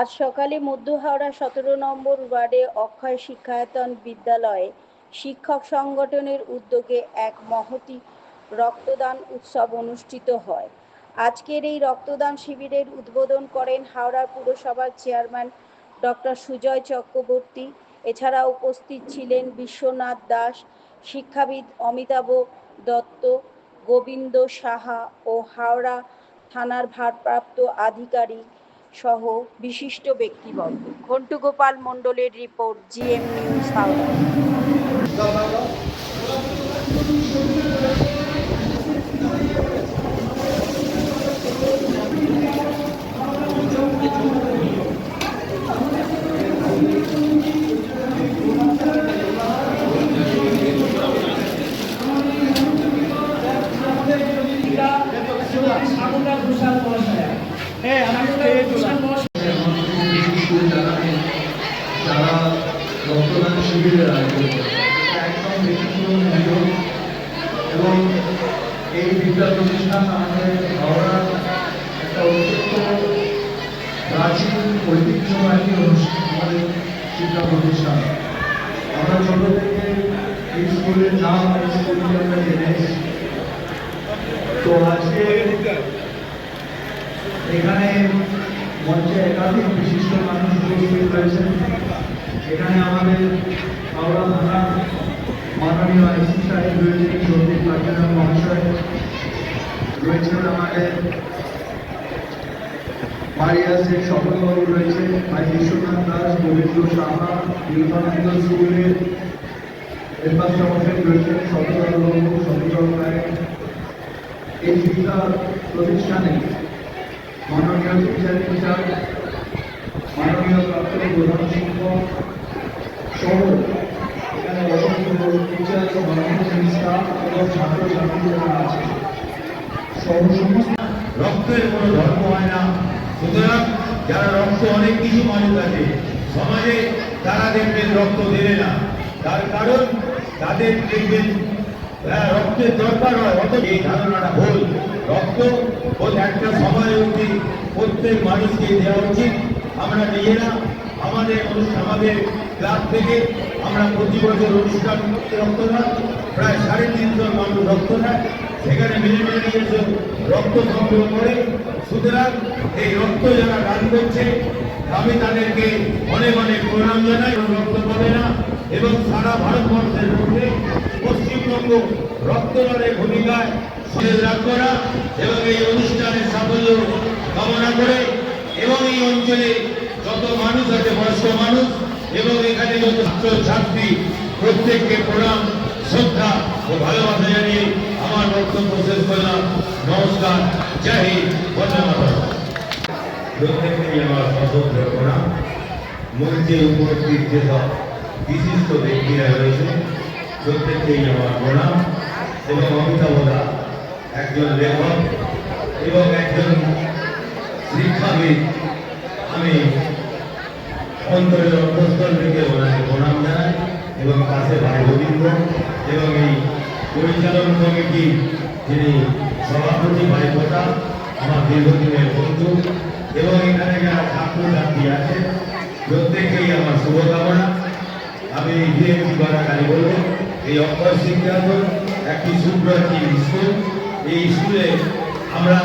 আজ সকালে মধ্য হাওড়া সতেরো নম্বর ওয়ার্ডে অক্ষয় শিক্ষায়তন বিদ্যালয়ে শিক্ষক সংগঠনের উদ্যোগে এক মহতি রক্তদান উৎসব অনুষ্ঠিত হয়। আজকের এই রক্তদান শিবিরের উদ্বোধন করেন হাওড়া পুরসভার চেয়ারম্যান ডক্টর সুজয় চক্রবর্তী। এছাড়া উপস্থিত ছিলেন বিশ্বনাথ দাস, শিক্ষাবিদ অমিতাভ দত্ত, গোবিন্দ সাহা ও হাওড়া থানার ভারপ্রাপ্ত আধিকারিক সহ বিশিষ্ট ব্যক্তিবর্গ। ঘন্টু গোপাল মণ্ডলের report GM news Howrah Ghoshal যারা রক্তদান শিবিরের আয়োজন একদম ব্যতিক্রম এবং এই বিদ্যা প্রতিষ্ঠান আমাদের হাওড়ার একটা অত্যন্ত প্রাচীন ঐতিহ্যবাহী অনুষ্ঠান আমাদের শিক্ষা প্রতিষ্ঠান আমরা ছোট থেকে এই স্কুলের নাম এই স্কুলকে আমরা জেনে তো আজকে এখানে মঞ্চে একাধিক বিশিষ্ট মানুষ উপস্থিত রয়েছেন। এখানে আমাদের হাওড়া থানার মাননীয় আইসি সাহেব রয়েছেন, সন্দীপ পাকিরাম মহাশয় রয়েছেন আমাদের। মারিয়াসের সফলবাবু রয়েছে ভাই বিশ্বনাথ দাস, গোবিন্দ সাহা, বিবেকানন্দ স্কুলের মশাই রয়েছেন সত্যবাবু সত্যবাবু রায়। এই শিক্ষা প্রতিষ্ঠানে মাননীয় টিচার ইনচার্জ মাননীয় প্রাপ্ত প্রধান শিক্ষক সহ এখানে অসংখ্য টিচার মাননীয় স্টাফ এবং ছাত্রছাত্রী যারা আছে। সহ সমস্ত রক্তের কোনো ধর্ম হয় না। সুতরাং যারা রক্ত অনেক কিছু মানুষ আছে সমাজে তারা দেখবেন রক্ত দেবে না। তার কারণ তাদের দেখবেন হ্যাঁ, রক্তের দরকার হয়। অত এই ধারণাটা ভুল। রক্ত বোধ একটা সময় অবধি প্রত্যেক মানুষকে দেওয়া উচিত। আমরা নিজেরা আমাদের আমাদের ক্লাব থেকে আমরা প্রতি বছর অনুষ্ঠান করতে রক্তদান প্রায় সাড়ে তিনশো মানুষ রক্ত দেয়। সেখানে মিলে মিলে নিয়েছে রক্ত সংগ্রহ করে। সুতরাং এই রক্ত যারা দান করছে, আমি তাদেরকে অনেক অনেক প্রণাম জানাই। রক্ত পাবে না এবং সারা ভারতবর্ষের মধ্যে পশ্চিমবঙ্গ রক্তদানের ভূমিকায় এবং এই অনুষ্ঠানের কামনা করে এবং এই অঞ্চলে যত মানুষ আছে, বয়স্ক মানুষ এবং এখানে প্রত্যেককে প্রণাম, শ্রদ্ধা ও ভালোবাসা আমার বক্তব্য শেষ করলাম। নমস্কার, জয় হিন্দ মাতরম। প্রত্যেককেই আমার যেসব বিশিষ্ট ব্যক্তিরা রয়েছে, প্রত্যেককেই আমার প্রণাম এবং অমিতাভদা একজন লেখক এবং একজন শিক্ষাবিদ, আমি অন্তরের অন্তঃস্থল থেকে ওনাকে প্রণাম জানাই এবং পাশে ভাই গোবিন্দ এবং এই পরিচালন কমিটি যিনি সভাপতি ভাই কথা আমার দীর্ঘদিনের বন্ধু এবং এখানে যারা ছাত্রছাত্রী আছে, প্রত্যেকেই আমার শুভকামনা। আমি ডিএমসি বারাকারি বলব, এই অক্ষয় শিক্ষায়তন একটি সুপ্রাচীন স্কুল এই স্কুলে আমরা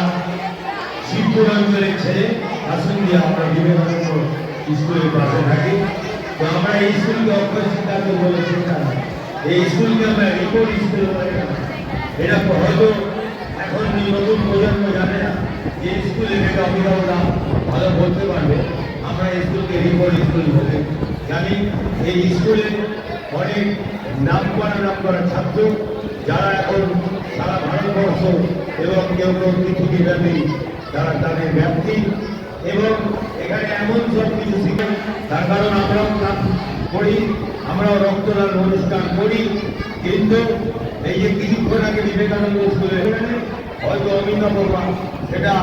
অঞ্চলের ছেলে আসুন দিয়ে আমরা বিবেকানন্দ স্কুলের পাশে থাকি। তো আমরা এই স্কুলকে অক্ষয় বলে শেখাই এই স্কুলকে আমরা রিপোর্ট স্কুল না। এটা হয়তো এখন নতুন প্রজন্ম জানে না যে স্কুলে যেটা অভিভাবকরা ভালো বলতে পারবে। আমরা এই স্কুলকে রিপোর্ট স্কুল বলে জানি। এই স্কুলে অনেক নাম করা নাম করা ছাত্র যারা এখন সারা ভারতবর্ষ এবং কেউ কেউ পৃথিবীব্যাপী তারা তাদের ব্যাপ্তি এবং এখানে এমন সব কিছু শিখে, তার কারণ আমরাও কাজ করি, আমরাও রক্তদান অনুষ্ঠান করি। কিন্তু এই যে কিছুক্ষণ আগে বিবেকানন্দ স্কুলে হয়তো অমিতাভ সেটা